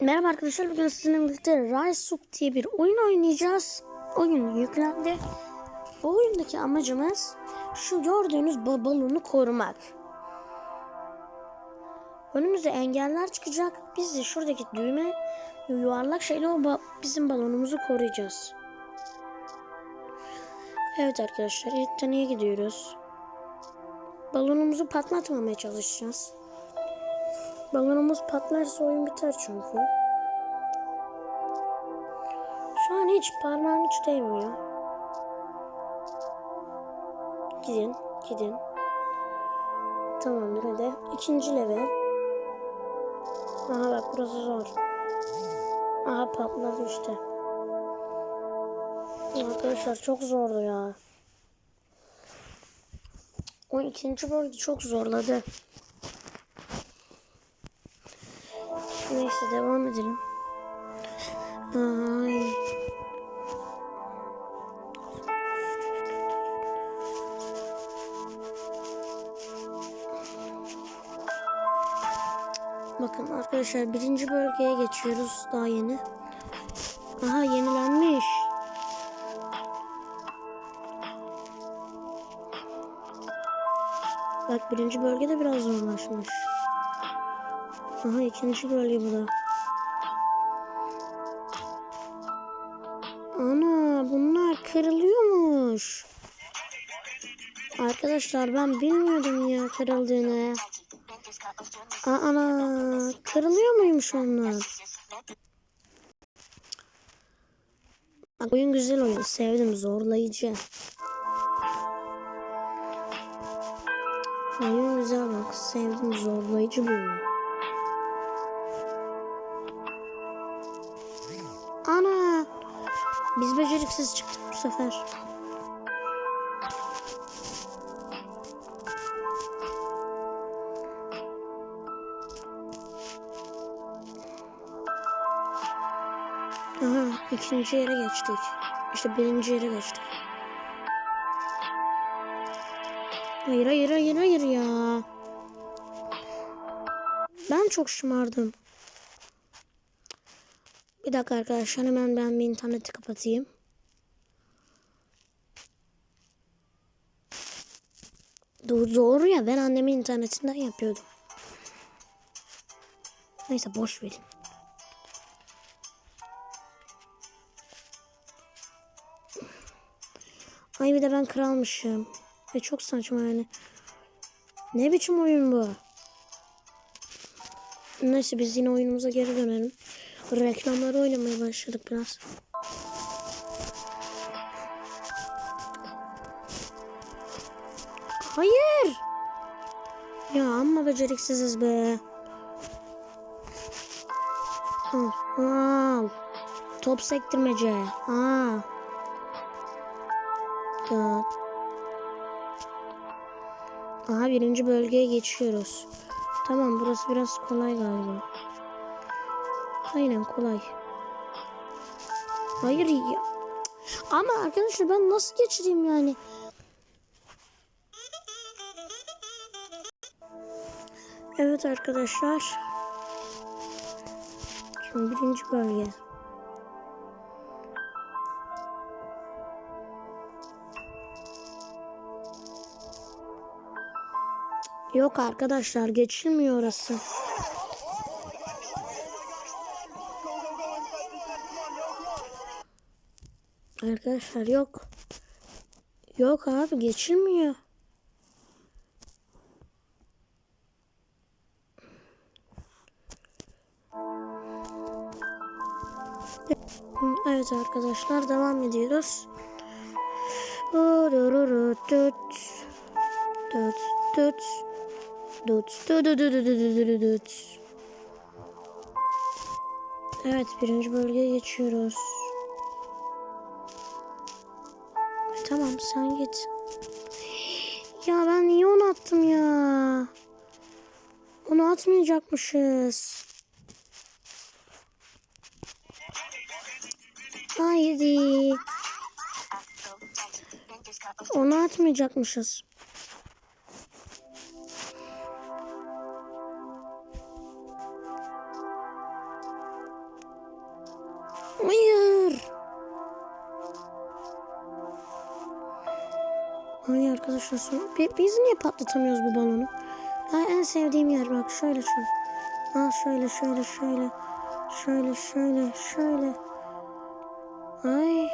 Merhaba arkadaşlar bugün sizinle birlikte Rise Soup diye bir oyun oynayacağız. Oyun yüklendi. Bu oyundaki amacımız şu gördüğünüz ba- balonu korumak. Önümüze engeller çıkacak. Biz de şuradaki düğme yuvarlak şeyle o ba- bizim balonumuzu koruyacağız. Evet arkadaşlar ilk taneye gidiyoruz. Balonumuzu patlatmamaya çalışacağız. Balonumuz patlarsa oyun biter çünkü. Şu an hiç parmağım hiç değmiyor. Gidin, gidin. Tamamdır hadi. İkinci level. Aha bak burası zor. Aha patladı işte. Arkadaşlar çok zordu ya. O ikinci bölge çok zorladı. Neyse devam edelim. Ay. Bakın arkadaşlar birinci bölgeye geçiyoruz daha yeni. Aha yenilenmiş. Bak birinci bölgede biraz zorlaşmış. Aha ikinci bu da. Ana bunlar kırılıyormuş. Arkadaşlar ben bilmiyordum ya kırıldığını. Aa, ana kırılıyor muymuş onlar? Bak, oyun güzel oyun sevdim zorlayıcı. Oyun güzel bak sevdim zorlayıcı bir oyun. Ana! Biz beceriksiz çıktık bu sefer. Aha, ikinci yere geçtik. İşte birinci yere geçtik. Hayır hayır hayır hayır ya. Ben çok şımardım. Bir dakika arkadaşlar hemen ben bir interneti kapatayım. Doğru, doğru ya ben annemin internetinden yapıyordum. Neyse boş verin. Ay bir de ben kralmışım. Ve çok saçma yani. Ne biçim oyun bu? Neyse biz yine oyunumuza geri dönelim. Reklamları oynamaya başladık biraz. Hayır. Ya amma beceriksiziz be. Al. Al. Top sektirmece. Aa. Aha birinci bölgeye geçiyoruz. Tamam burası biraz kolay galiba. Aynen kolay. Hayır ya. Ama arkadaşlar ben nasıl geçireyim yani? Evet arkadaşlar. Şimdi birinci bölge. Yok arkadaşlar geçilmiyor orası. Arkadaşlar yok. Yok abi geçilmiyor. Evet arkadaşlar devam ediyoruz. Evet birinci bölgeye geçiyoruz. Tamam sen git. Ya ben niye onu attım ya? Onu atmayacakmışız. Haydi. Onu atmayacakmışız. Hayır. Hayır arkadaşlar Bi- biz niye patlatamıyoruz bu balonu? Ha, en sevdiğim yer bak şöyle şöyle. Ha şöyle şöyle şöyle. Şöyle şöyle şöyle. Ay.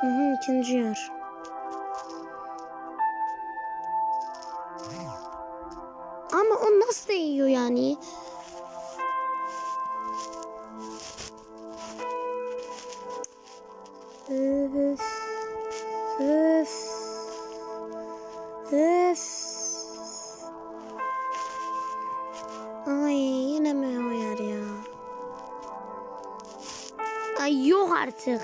Hı hı, ikinci yer. Ama o nasıl değiyor yani? Ay yine mi o yer ya? Ay yok artık.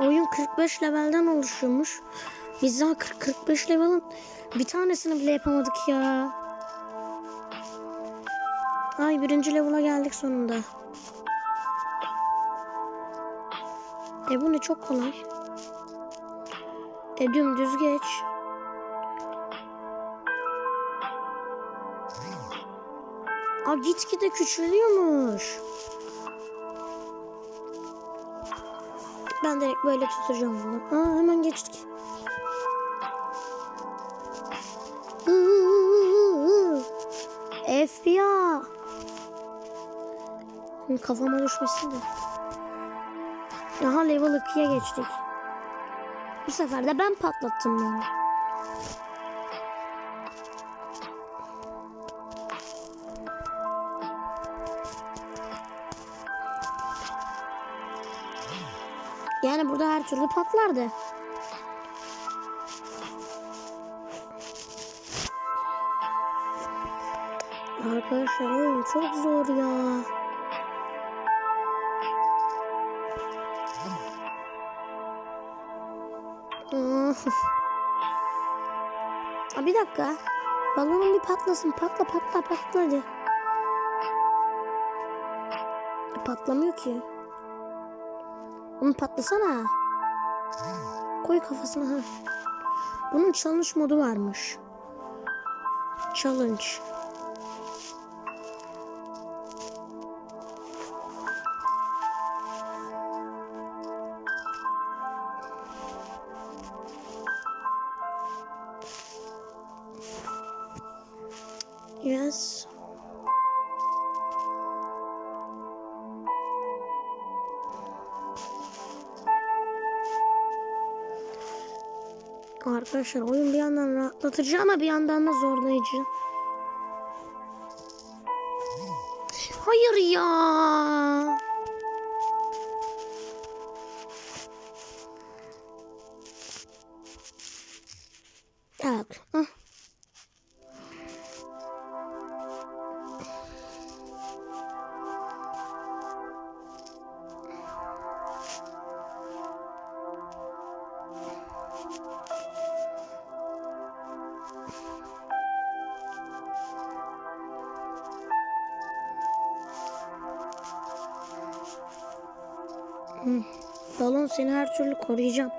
Oyun 45 levelden oluşuyormuş. Biz daha 40-45 level'ın bir tanesini bile yapamadık ya. Ay birinci level'a geldik sonunda. E bu ne çok kolay. E dümdüz geç. Aa gitgide küçülüyormuş. Ben direkt böyle tutacağım bunu. Aa hemen geçtik. FBI. Şimdi Kafama düşmesin de. Aha level 2'ye geçtik. Bu sefer de ben patlattım bunu. Yani burada her türlü patlardı. Arkadaşlar oyun çok zor ya. Dakika. Balonun bir patlasın. Patla patla patla hadi. E, patlamıyor ki. Onu patlasana. Koy kafasına. Bunun challenge modu varmış. Challenge. Yes. Arkadaşlar oyun bir yandan rahatlatıcı ama bir yandan da zorlayıcı. Hayır ya. Tak. Balon seni her türlü koruyacağım.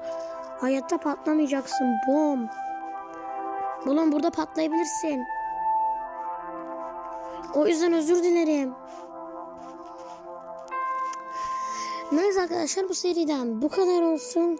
Hayatta patlamayacaksın. Bom. Balon burada patlayabilirsin. O yüzden özür dilerim. Neyse arkadaşlar bu seriden bu kadar olsun.